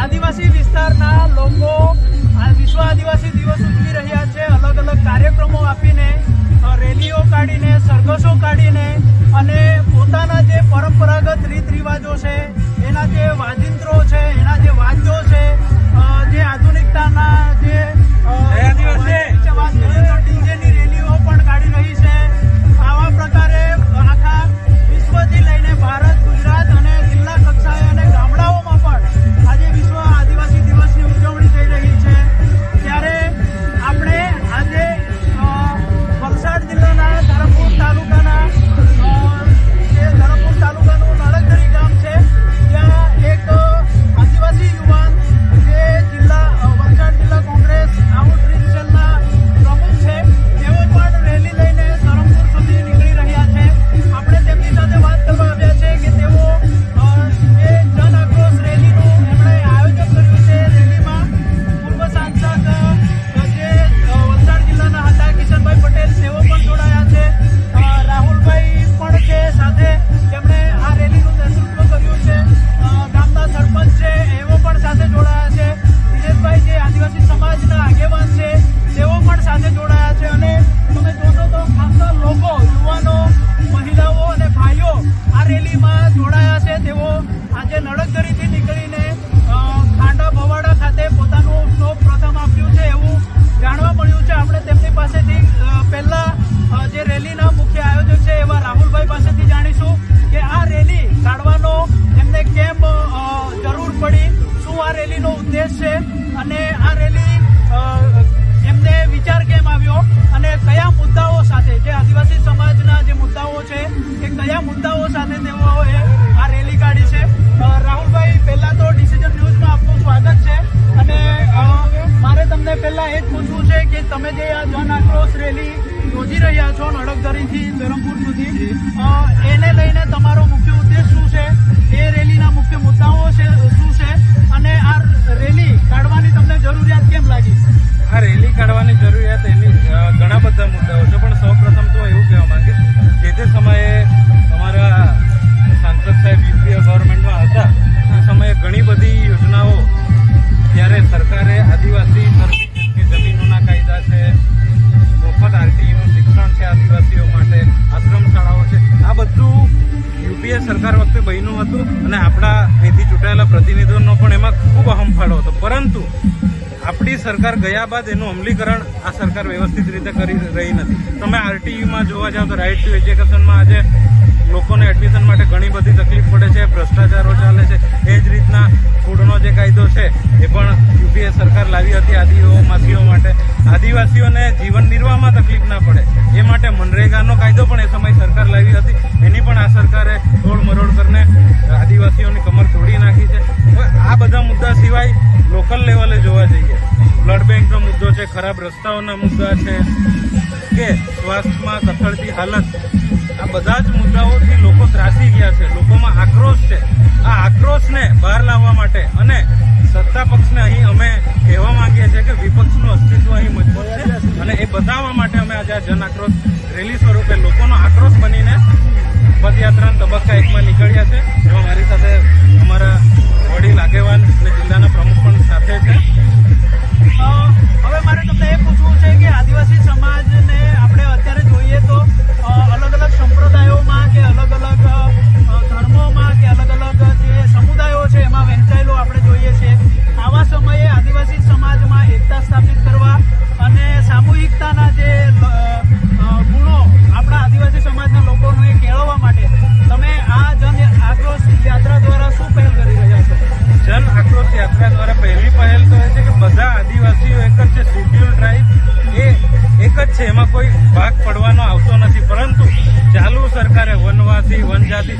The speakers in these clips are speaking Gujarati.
આદિવાસી વિસ્તારના લોકો વિશ્વ આદિવાસી દિવસ ઉજવી રહ્યા છે. અલગ અલગ કાર્યક્રમો આપીને રેલીઓ કાઢીને સરઘસો કાઢીને અને પોતાના જે પરંપરાગત રીત રિવાજો છે એના જે વાજિંત્રો છે એના જે વાદ્યો છે જે આધુનિકતાના જે ડીજેની રેલીઓ પણ કાઢી રહી છે. આવા પ્રકારે આખા વિશ્વથી લઈને ભારત ગુજરાત એ મુદ્દાઓ સાથે તેઓએ આ રેલી કાઢી છે. રાહુલભાઈ, પહેલા તો ડિસિઝન ન્યૂઝમાં આપનું સ્વાગત છે. અને મારે તમને પહેલા એ જ પૂછવું છે કે તમે જે આ જન આક્રોશ રેલી યોજી રહ્યા છો નડકદરીથી ધરમપુર સુધી એને લઈને તમારો મુખ્ય ઉદ્દેશ શું છે? એ રેલીના મુખ્ય મુદ્દાઓ છે, શું છે? અને આ રેલી કાઢવાની તમને જરૂરિયાત કેમ લાગી? આ રેલી કાઢવાની જરૂરિયાત એની ઘણા બધા મુદ્દાઓ છે, પણ સૌપ્રથમ તો એવું કહેવા માંગે જે તે સમયે અમારા સાંસદ સાહેબ યુપીએ ગવર્મેન્ટમાં હતા, એ સમયે ઘણી બધી યોજનાઓ ત્યારે સરકારે આદિવાસી કે જમીનોના કાયદા છે, મફત આરટીઈનું શિક્ષણ છે આદિવાસીઓ માટે, આશ્રમ શાળાઓ છે, આ બધું યુપીએ સરકાર વખતે બન્યું હતું અને આપણા અહીંથી ચૂંટાયેલા પ્રતિનિધિઓનો પણ એમાં ખૂબ અહમ ફાળો હતો. પરંતુ આપણી સરકાર ગયા બાદ એનું અમલીકરણ આ સરકાર વ્યવસ્થિત રીતે કરી રહી નથી. તમે આરટીયુમાં જોવા જાઓ તો રાઇટ ટુ એજ્યુકેશનમાં આજે લોકોને એડમિશન માટે ઘણી બધી તકલીફ પડે છે, ભ્રષ્ટાચારો ચાલે છે, એ જ રીતના ફૂડનો જે કાયદો છે, એ પણ યુપીએ સરકાર લાવી હતી આદિવાસીઓ માટે. આદિવાસીઓને જીવન નિર્વાહમાં તકલીફ ના પડે. એ માટે મનરેગાનો કાયદો પણ એ સમય સરકાર લાવી હતી. એની પણ આ સરકારે તોડમરોડ કરીને આદિવાસીઓની કમર તોડી લોકલ લેવલે જોવા જઈએ. બ્લડ બેંકનો મુદ્દો છે, ખરાબ રસ્તાઓના મુદ્દા છે, કે સ્વાસ્થ્યમાં કથળતી હાલત. આ બધા જ મુદ્દાઓથી લોકો ત્રાસી ગયા છે, લોકોમાં આક્રોશ છે. આ આક્રોશને બહાર લાવવા માટે અને સત્તા પક્ષને અહીં અમે કહેવા માંગીએ છીએ કે વિપક્ષનું અસ્તિત્વ અહીં મજબૂત છે અને એ બતાવવા માટે અમે આજે આ જન આક્રોશ રેલી સ્વરૂપે લોકોનો આક્રોશ બનીને પદયાત્રાના તબક્કા એકમાં નીકળ્યા છે. એમાં મારી સાથે અમારા વડીલ, આગેવાન અને જિલ્લાના પ્રમુખ પણ સાથે છે. હવે મારે તમને એ પૂછવું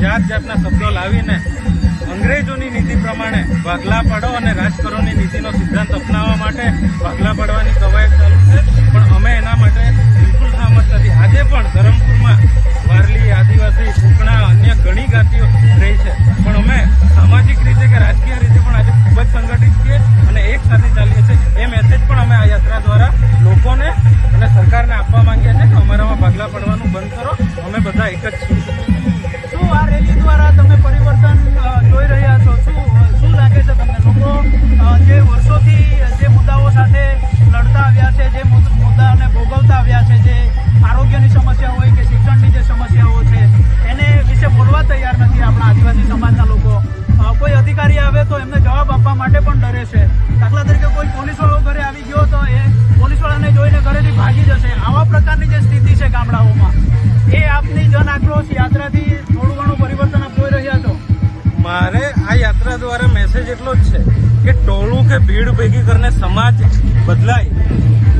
જાત જાતના શબ્દો લાવીને અંગ્રેજોની નીતિ પ્રમાણે ભાગલા પાડો અને રાજકરોની નીતિનો સિદ્ધાંત અપનાવવા માટે ભાગલા પાડવાની કવાયત ચાલુ છે. પણ અમે એના માટે બિલકુલ સહમત નથી. આજે પણ ધરમપુરમાં અધિકારી આવે તો એમને જવાબ આપવા માટે પણ ડરે છે. દાખલા તરીકે કોઈ પોલીસવાળો ઘરે આવી ગયો તો એ પોલીસવાળાને જોઈને ઘરેથી ભાગી જશે. આવા પ્રકારની જે સ્થિતિ છે ગામડાઓમાં, એ આપની જન આક્રોશ યાત્રાથી થોડું ઘણું પરિવર્તન આપ જોઈ રહ્યા છો? મારે આ યાત્રા દ્વારા મેસેજ એટલો જ છે કે ટોળું કે ભીડ ભેગી કરીને સમાજ બદલાય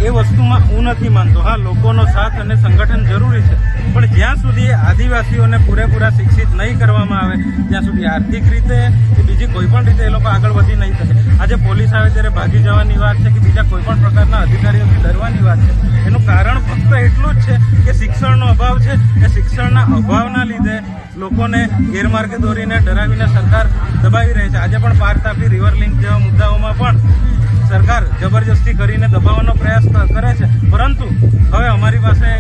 એ વસ્તુમાં હું નથી માનતો. હા, લોકોનો સાથ અને સંગઠન જરૂરી છે. પણ જ્યાં સુધી આદિવાસીઓને પૂરેપૂરા શિક્ષિત નહીં કરવામાં આવે, ત્યાં સુધી આર્થિક રીતે કે બીજી કોઈપણ રીતે એ લોકો આગળ વધી નહીં શકે. આજે પોલીસ આવે ત્યારે ભાગી જવાની વાત છે કે બીજા કોઈપણ પ્રકારના અધિકારીઓથી ડરવાની વાત છે. એનું કારણ ફક્ત એટલું જ છે કે શિક્ષણનો અભાવ છે એ શિક્ષણના અભાવના લીધે લોકોને ગેરમાર્ગે દોરીને ડરાવીને સરકાર દબાવી રહી છે. આજે પણ પાર તાપી રિવર લિંક જેવા મુદ્દાઓમાં પણ સરકાર જબરજસ્તી કરીને દબાવવાનો પ્રયાસ કરે છે. પરંતુ હવે અમારી પાસે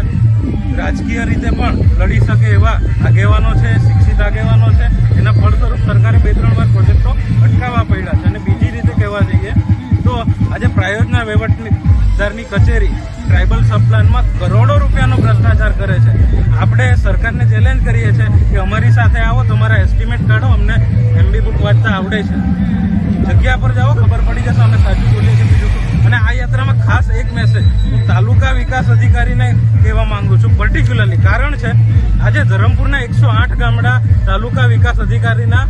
રાજકીય રીતે પણ લડી શકે એવા આગેવાનો છે, શિક્ષિત આગેવાનો છે. એના ફળસ્વરૂપ સરકારે બે ત્રણ વાર પ્રોજેક્ટો અટકાવવા પડ્યા છે અને બીજી રીતે કહેવા જઈએ તો આજે પ્રાયોજના વહીવટદારની કચેરી ટ્રાઇબલ સબપ્લાનમાં કરોડો રૂપિયાનો ભ્રષ્ટાચાર કરે છે. આપણે સરકારને ચેલેન્જ કરીએ છીએ કે અમારી સાથે આવો, તમારા એસ્ટિમેટ કાઢો, અમને એમબી બુક વાંચતા આવડે છે. જગ્યા પર જાઓ, ખબર પડી જશે અમે સાચું બોલીએ છીએ બીજું. અને આ યાત્રામાં ખાસ એક મેસેજ હું તાલુકા વિકાસ અધિકારીને કહેવા માંગુ છું પર્ટિક્યુલરલી કારણ છે, આજે ધરમપુરના એકસો આઠ ગામડા તાલુકા વિકાસ અધિકારીના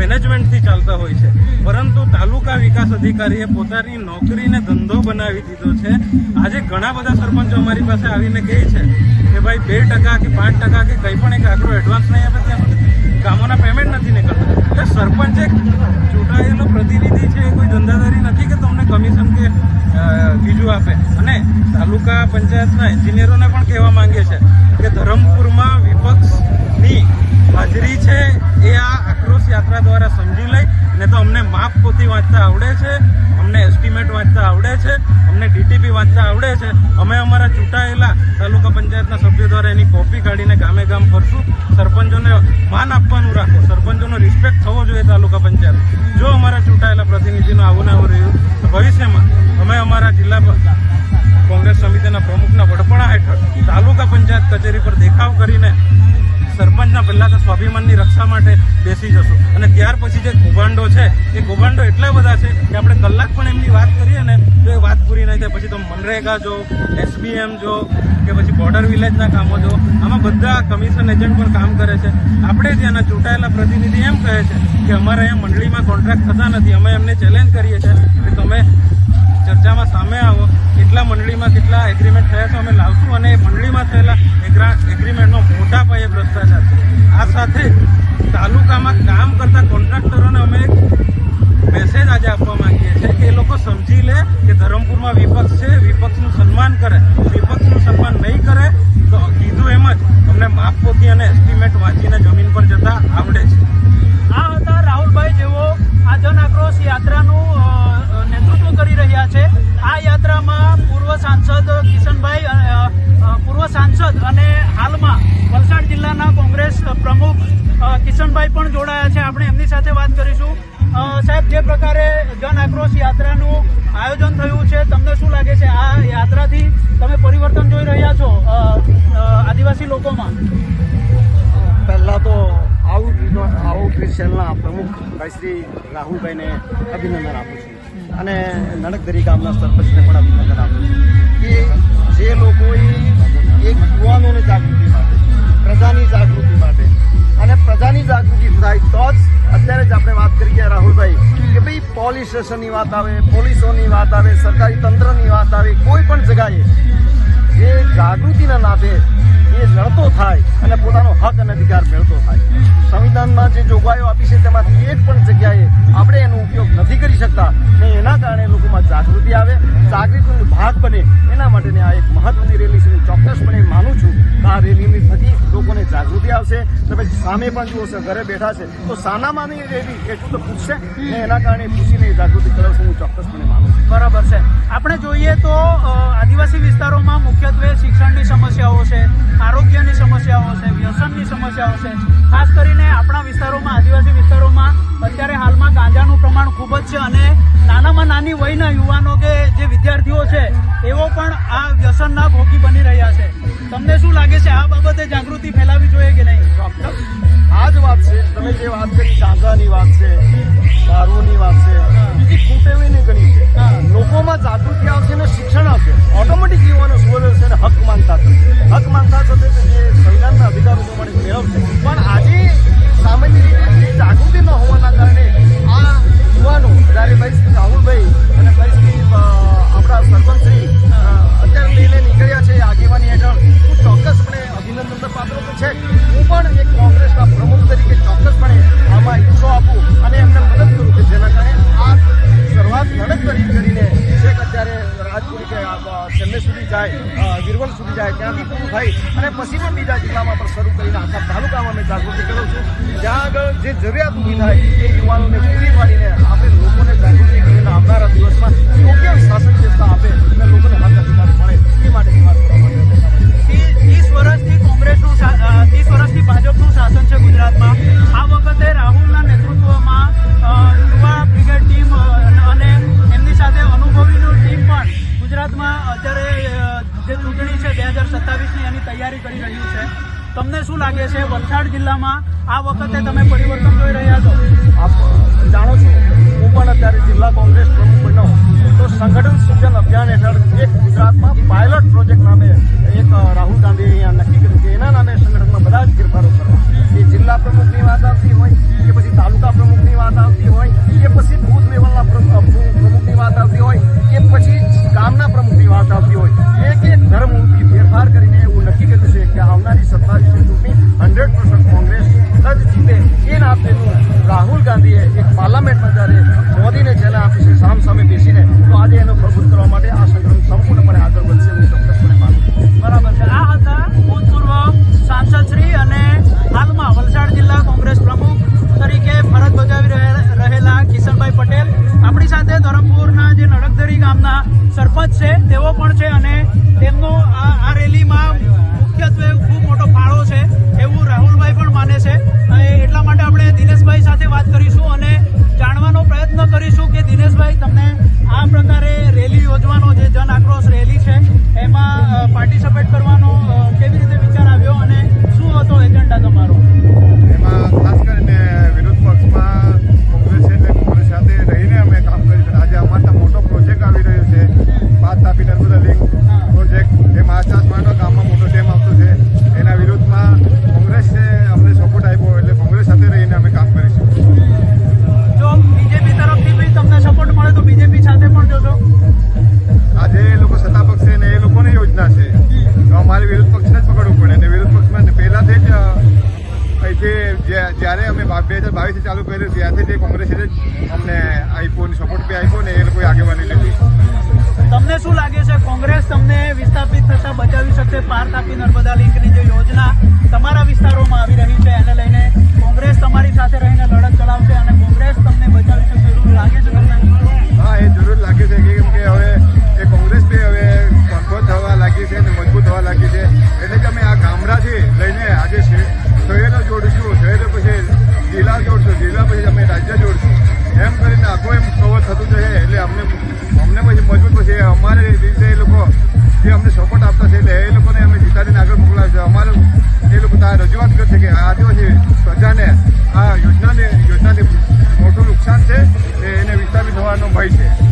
મેનેજમેન્ટથી ચાલતા હોય છે. પરંતુ તાલુકા વિકાસ અધિકારીએ પોતાની નોકરીને ધંધો બનાવી દીધો છે. આજે ઘણા બધા સરપંચો અમારી પાસે આવીને કહે છે કે ભાઈ બે ટકા કે પાંચ ટકા કે કંઈ પણ એક આકરો એડવાન્સ નહીં આપે ત્યાં ગામોના પેમેન્ટ નથી નીકળતા. એટલે સરપંચ એક ચૂંટાયેલો પ્રતિનિધિ છે, એ કોઈ ધંધાદારી નથી કે તમને કમિશન કે બીજું આપે. અને તાલુકા પંચાયતના એન્જિનિયરોને પણ કહેવા માંગે છે કે ધરમપુરમાં વિપક્ષની હાજરી છે, એ આ આક્રોશ યાત્રા દ્વારા સમજી લઈ ને તો અમને માપ પોથી વાંચતા આવડે છે, અમને એસ્ટિમેટ વાંચતા આવડે છે, અમને ડીટીપી વાંચતા આવડે છે. અમે અમારા ચૂંટાયેલા તાલુકા પંચાયતના સભ્યો દ્વારા એની કોપી કાઢીને ગામે ગામ ફરશું. સરપંચોને માન આપવાનું રાખો. સરપંચોનો રિસ્પેક્ટ થવો જોઈએ તાલુકા પંચાયત જો અમારા ચૂંટાયેલા પ્રતિનિધિનો આવું ને રહ્યું, તો ભવિષ્યમાં અમે અમારા જિલ્લા કોંગ્રેસ સમિતિના પ્રમુખના વડપણા હેઠળ તાલુકા પંચાયત કચેરી પર દેખાવ કરીને સરપંચના પહેલા તો સ્વાભિમાનની રક્ષા માટે બેસી જશું. અને ત્યાર પછી જે કૌભાંડો છે, એ કૌભાંડો એટલા બધા છે કે આપણે કલાક પણ એમની વાત કરીએ ને, તો એ વાત પૂરી નહીં થાય. પછી તો મનરેગા જો, એસબીએમ જો, કે પછી બોર્ડર વિલેજના કામો જો, આમાં બધા કમિશન એજન્ટ પણ કામ કરે છે. આપણે ત્યાંના ચૂંટાયેલા પ્રતિનિધિ એમ કહે છે કે અમારે અહીંયા મંડળીમાં કોન્ટ્રાક્ટ થતા નથી. અમે એમને ચેલેન્જ કરીએ છીએ કે તમે ચર્ચામાં સામે આવો, કેટલા મંડળીમાં કેટલા એગ્રીમેન્ટ થયા છે અમે લાવશું અને એ મંડળીમાં થયેલા એગ્રીમેન્ટનો મોટા પાયે ભ્રષ્ટાચાર છે. આ સાથે તાલુકામાં કામ કરતા કોન્ટ્રાક્ટરોને અમે મેસેજ આજે આપવા માંગીએ છીએ કે એ લોકો સમજી લે કે ધરમપુરમાં વિપક્ષ છે, વિપક્ષનું સન્માન કરે. વિપક્ષનું સન્માન નહીં કરે, તો કીધું એમ જ તમને માપ પોતી અને એસ્ટિમેટ વાંચીને સેલના પ્રમુખ ભાઈ શ્રી રાહુલભાઈને અભિનંદન આપું છું. અને નડકદરી ગામના સરપંચને પણ અભિનંદન આપું છું કે જે લોકોએ એક યુવાનોની જાગૃતિ માટે, પ્રજાની જાગૃતિ માટે, અને પ્રજાની જાગૃતિ થાય તો જ અત્યારે જ આપણે વાત કરી ગયા રાહુલભાઈ, કે ભાઈ પોલીસ સ્ટેશનની વાત આવે, પોલીસોની વાત આવે, સરકારી તંત્રની વાત આવે, કોઈ પણ જગાએ જે જાગૃતિના નાતે એ લડતો થાય અને પોતાનો હક અને અધિકાર મેળવતો થાય. સંવિધાનમાં જે જોગવાઈઓ આપી છે, તેમાંથી એક પણ જગ્યાએ આપણે એનો ઉપયોગ નથી કરી શકતા ને એના કારણે લોકોમાં જાગૃતિ આવે, જાગૃતિનો ભાગ બને. એના માટેની આ એક મહત્વની રેલી છે. હું ચોક્કસપણે માનું છું કે આ રેલીની થકી લોકોને જાગૃતિ આવશે. તમે સામે પણ જુઓ છો, ઘરે બેઠા છે. તો સાનામાંની રેલી એટલું તો પૂછશે ને એના કારણે પૂછીને જાગૃતિ કરાવશે હું ચોક્કસપણે માનું છું. બરાબર છે. આપણે જોઈએ તો આદિવાસી વિસ્તારોમાં મુખ્યત્વે શિક્ષણની સમસ્યાઓ છે. આરોગ્યની સમસ્યાઓ છે, વ્યસનની સમસ્યાઓ છે. ખાસ કરીને આપણા વિસ્તારોમાં, આદિવાસી વિસ્તારોમાં અત્યારે હાલમાં ગાંજાનું પ્રમાણ ખૂબ જ છે અને નાનામાં નાની વયના યુવાનો કે જે વિદ્યાર્થીઓ છે એવો પણ આ વ્યસનના ભોગી બની રહ્યા છે. તમને શું લાગે છે, આ બાબતે જાગૃતિ ફેલાવી જોઈએ કે નહીં? આ જ વાત છે, તમે જે વાત કરી, ગાંજાની વાત છે દારૂની વાત છે. બીજી ખૂટેવીની ઘણી છે લોકોમાં જાગૃતિ આવશે અને શિક્ષણ આવશે. ઓટોમેટિક યુવાનો સુવર્ણ અને હક માનતા થશે હક માનતા થશે તો જે સંવિધાનના અધિકારો પ્રમાણે મેળવશે. પણ આજે સામાન્ય રીતે જાગૃતિ ન હોવાના કારણે આ યુવાનો જ્યારે ભાઈ શ્રી રાહુલભાઈ અને ભાઈ શ્રી આપણા સરપંચશ્રી અત્યારે લઈને નીકળ્યા છે આગેવાની હેઠળ. હું ચોક્કસપણે અભિનંદન પાત્ર છે. હું પણ એક કોંગ્રેસના પ્રમુખ તરીકે ચોક્કસપણે આમાં હિસ્સો આપું અને શરૂઆત લડત કરી કરીને છેક અત્યારે રાજપુરી કે ચેન્નઈ સુધી જાય વિરવલ સુધી જાય ત્યાંથી પૂરું થાય. અને પછી પણ બીજા જિલ્લામાં પણ શરૂ કરીને આખા તાલુકામાં મેં જાગૃતિ કરું છું. જ્યાં આગળ જે જરૂરિયાત ઊભી થાય, એ યુવાનોને પૂરી પાડીને આપણે લોકોને આવનારા દિવસમાં યોગ્ય શાસન વ્યવસ્થા આપે અને લોકોને હક અધિકાર મળે એ માટેની વાત ત્રીસ વર્ષથી કોંગ્રેસનું ત્રીસ વર્ષથી ભાજપનું શાસન છે ગુજરાતમાં. આ વખતે રાહુલના નેતૃત્વમાં યુવા બ્રિગેડ ટીમ અને એમની સાથે અનુભવીનું ટીમ પણ ગુજરાતમાં અત્યારે જે ચૂંટણી છે બે હજાર સત્તાવીસની એની તૈયારી કરી રહ્યું છે. તમને શું લાગે છે? વલસાડ જિલ્લામાં આ વખતે તમે પરિવર્તન જોઈ રહ્યા છો? છે તેઓ પણ છે અને તેમનો આ રેલીમાં નર્મદા લિંકની જે યોજના તમારા વિસ્તારોમાં આવી રહી છે, એને લઈને કોંગ્રેસ તમારી સાથે રહીને લડત ચલાવશે અને કોંગ્રેસ તમને બચાવી શકશે જરૂર લાગે છે તમને? હા, એ જરૂર લાગે છે કેમ કે હવે એ કોંગ્રેસ બી હવે મજબૂત થવા લાગી છે અને મજબૂત થવા લાગી છે. એટલે કે અમે આ ગામડાથી લઈને આજે શહે- શહેરો જોડીશું શહેરો પછી જિલ્લા જોડશું, જિલ્લા પછી અમે રાજ્ય જોડશું. એમ કરીને આખું એમ કવર થતું જશે એટલે અમને અમને પછી મજબૂત પછી અમારે રીતે એ લોકો જે અમને સપોર્ટ આપતા છે એટલે એ લોકોને અમે જીતાડીને આગળ મોકલાવે છે. અમારે એ લોકો ત્યાં રજૂઆત કરશે કે આદિવાસી પ્રજાને આ યોજનાને યોજનાથી મોટું નુકસાન છે એને વિસ્થાપિત થવાનો ભય છે.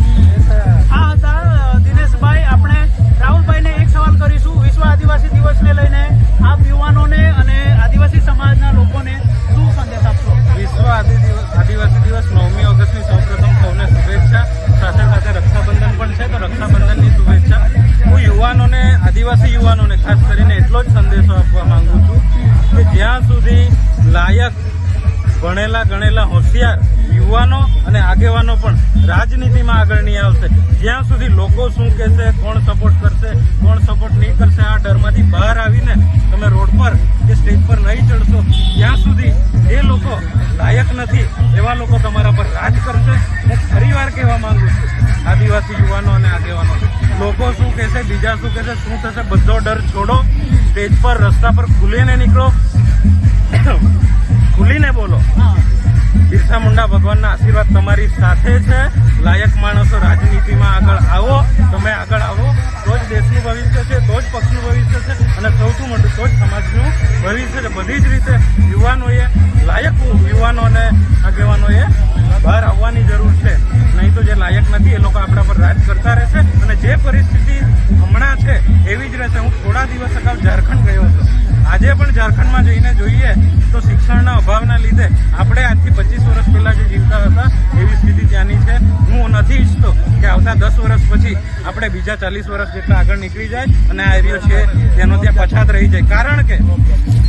આદિવાસી યુવાનોને ખાસ કરીને એટલો જ સંદેશો આપવા માંગુ ભણેલા ગણેલા હોશિયાર, યુવાનો અને આગેવાનો પણ રાજનીતિમાં આગળ નહીં આવશે. જ્યાં સુધી લોકો શું કહેશે, કોણ સપોર્ટ કરશે, કોણ સપોર્ટ નહીં કરશે, આ ડરમાંથી બહાર આવીને તમે રોડ પર કે સ્ટેજ પર નહીં ચડશો, ત્યાં સુધી એ લોકો લાયક નથી, એવા લોકો તમારા પર રાજ કરશે. હું ફરીવાર કહેવા માંગુ છું, આદિવાસી યુવાનો અને આગેવાનો. લોકો શું કહેશે, બીજા શું કહેશે, શું થશે, બધો ડર છોડો, સ્ટેજ પર, રસ્તા પર ખુલીને નીકળો. ખુલીને બોલો. બિરસા મુંડા ભગવાનના આશીર્વાદ તમારી સાથે છે. લાયક માણસો રાજનીતિમાં આગળ આવો. તમે આગળ આવો. તો જ દેશનું ભવિષ્ય છે, તો જ પક્ષનું ભવિષ્ય છે અને સૌથી મોટું તો જ સમાજનું ભવિષ્ય છે. બધી જ રીતે યુવાનોએ, લાયક યુવાનો અને આગેવાનોએ બહાર આવવાની જરૂર છે. નહીં તો જે લાયક નથી, એ લોકો આપણા પર રાજ કરતા રહેશે અને જે પરિસ્થિતિ હમણાં છે, એવી જ રહેશે. હું થોડા દિવસ અગાઉ ઝારખંડ ગયો હતો. આજે પણ ઝારખંડમાં જઈને જોઈએ તો શિક્ષણના અભાવના લીધે આપણે આજથી પચીસ વર્ષ પહેલા જે જીવતા હતા, એવી સ્થિતિ ત્યાંની છે. હું નથી ઈચ્છતો કે આવતા દસ વર્ષ પછી આપણે બીજા ચાલીસ વર્ષ જેટલા આગળ નીકળી જાય અને આ એરિયો છે તેનો ત્યાં પછાત રહી જાય. કારણ કે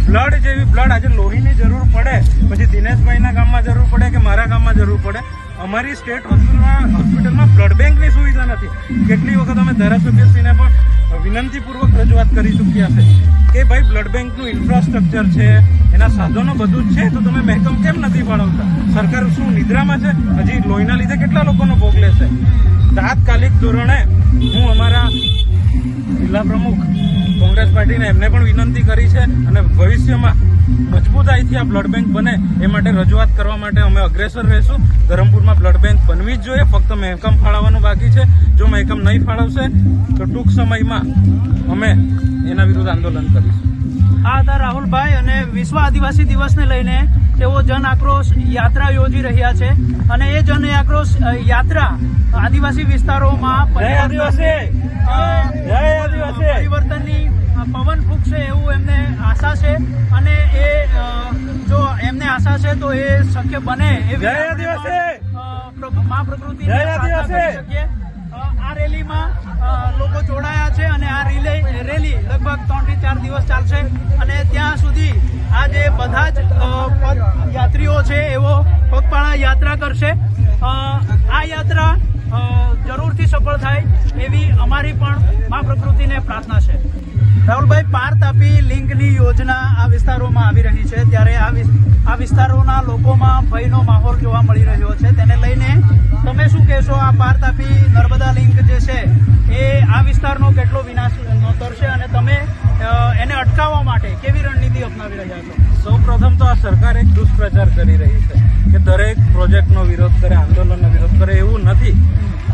બ્લડ જેવી બ્લડ આજે લોહીની જરૂર પડે, પછી દિનેશભાઈના ગામમાં જરૂર પડે કે મારા ગામમાં જરૂર પડે? અમારી સ્ટેટ હોસ્પિટલમાં હોસ્પિટલમાં બ્લડ બેંકની સુવિધા નથી. કેટલી વખત અમે ધારાસભ્યશ્રીને પણ વિનંતીપૂર્વક રજૂઆત કરી ચૂક્યા છે કે ભાઈ બ્લડ બેંકનું ઇન્ફ્રાસ્ટ્રક્ચર છે, એના સાધનો બધું જ છે, તો તમે મહેકમ કેમ નથી ફાળવતા? સરકાર શું નિદ્રામાં છે? હજી લોહીના લીધે કેટલા લોકોનો ભોગ લેશે? તાત્કાલિક ધોરણે હું અમારા જિલ્લા પ્રમુખ કોંગ્રેસ પાર્ટીને એમને પણ વિનંતી કરી છે અને ભવિષ્યમાં મજબૂતાઈથી આ બ્લડ બેંક બને એ માટે રજૂઆત કરવા માટે અમે અગ્રેસર રહીશું. ધરમપુરમાં બ્લડ બેંક બનવી જ જોઈએ. ફક્ત મહેકમ ફાળવવાનું બાકી છે. જો મહેકમ નહીં ફાળવશે તો ટૂંક સમયમાં અમે એના વિરુદ્ધ આંદોલન કરીશું. આ હતા રાહુલભાઈ અને વિશ્વ આદિવાસી દિવસને લઈને તેઓ જન આક્રોશ યાત્રા યોજી રહ્યા છે અને એ જન આક્રોશ યાત્રા આદિવાસી વિસ્તારોમાં આદિવાસી! પવન ફૂંકશે એવું એમને આશા છે. અને એ જો એમને આશા છે તો એ શક્ય બને એવી મા અ, આ રેલીમાં લોકો જોડાયા છે અને આ રિલે રેલી લગભગ ત્રણથી ચાર દિવસ ચાલશે. અને ત્યાં સુધી આ જે બધા જ યાત્રીઓ છે એવો પગપાળા યાત્રા કરશે. આ યાત્રા જરૂરથી સફળ થાય એવી અમારી પણ મા પ્રકૃતિને પ્રાર્થના છે. રાહુલભાઈ પાર તાપી લિંકની યોજના આ વિસ્તારોમાં આવી રહી છે. ત્યારે આ વિસ- આ વિસ્તારોના લોકોમાં ભયનો માહોલ જોવા મળી રહ્યો છે. તેને લઈને તમે શું કહેશો? આ પાર તાપી નર્મદા લિંક જે છે, એ આ વિસ્તારનો કેટલો વિનાશ કરશે અને તમે એને અટકાવવા માટે કેવી રણનીતિ અપનાવી રહ્યા છો? સૌ પ્રથમ તો આ સરકાર એક દુષ્પ્રચાર કરી રહી છે કે દરેક પ્રોજેક્ટનો વિરોધ કરે, આંદોલનનો વિરોધ કરે, એવું નથી.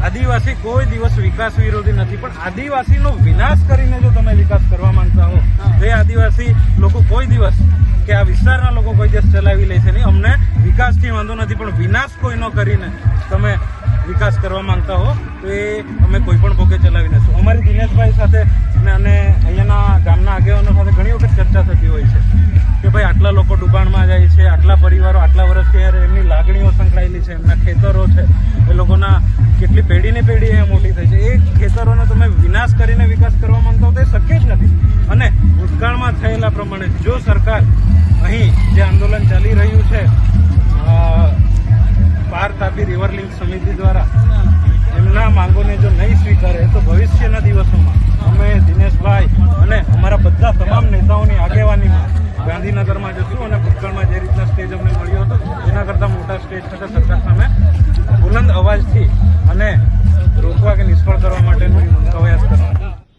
આદિવાસી કોઈ દિવસ વિકાસ વિરોધી નથી પણ આદિવાસીનો વિનાશ કરીને જો તમે વિકાસ કરવા માંગતા હો તો એ આદિવાસી લોકો કોઈ દિવસ કે આ વિસ્તારના લોકો કોઈ દિવસ ચલાવી લે છે નહીં. અમને વિકાસથી વાંધો નથી પણ વિનાશ કોઈનો કરીને તમે વિકાસ કરવા માંગતા હો તો એ અમે કોઈ પણ ભોગે ચલાવી લેશું અમારી દિનેશભાઈ સાથે અને અહીંયાના ગામના આગેવાનો સાથે ઘણી વખત ચર્ચા થતી હોય છે કે ભાઈ આટલા લોકો ડુબાણમાં જાય છે આટલા પરિવારો આટલા વર્ષથી એમની લાગણીઓ સંકળાયેલી છે એમના ખેતરો છે કેટલી પેઢીને પેઢી એ મોટી થઈ છે. એ ખેતરોનો તમે વિનાશ કરીને વિકાસ કરવા માંગતા હો તો એ શક્ય જ નથી. અને ભૂતકાળમાં થયેલા પ્રમાણે જો સરકાર અહીં જે આંદોલન ચાલી રહ્યું છે પાર તાપી રિવર સમિતિ દ્વારા, એમના માંગોને જો નહીં સ્વીકારે, તો ભવિષ્યના દિવસોમાં અમે દિનેશભાઈ અને અમારા બધા તમામ નેતાઓની આગેવાનીમાં ગાંધીનગરમાં જશું અને ભૂતકાળમાં જે રીતના સ્ટેજ અમને મળ્યો હતો, એના કરતાં મોટા સ્ટેજ સાથે સરકાર સામે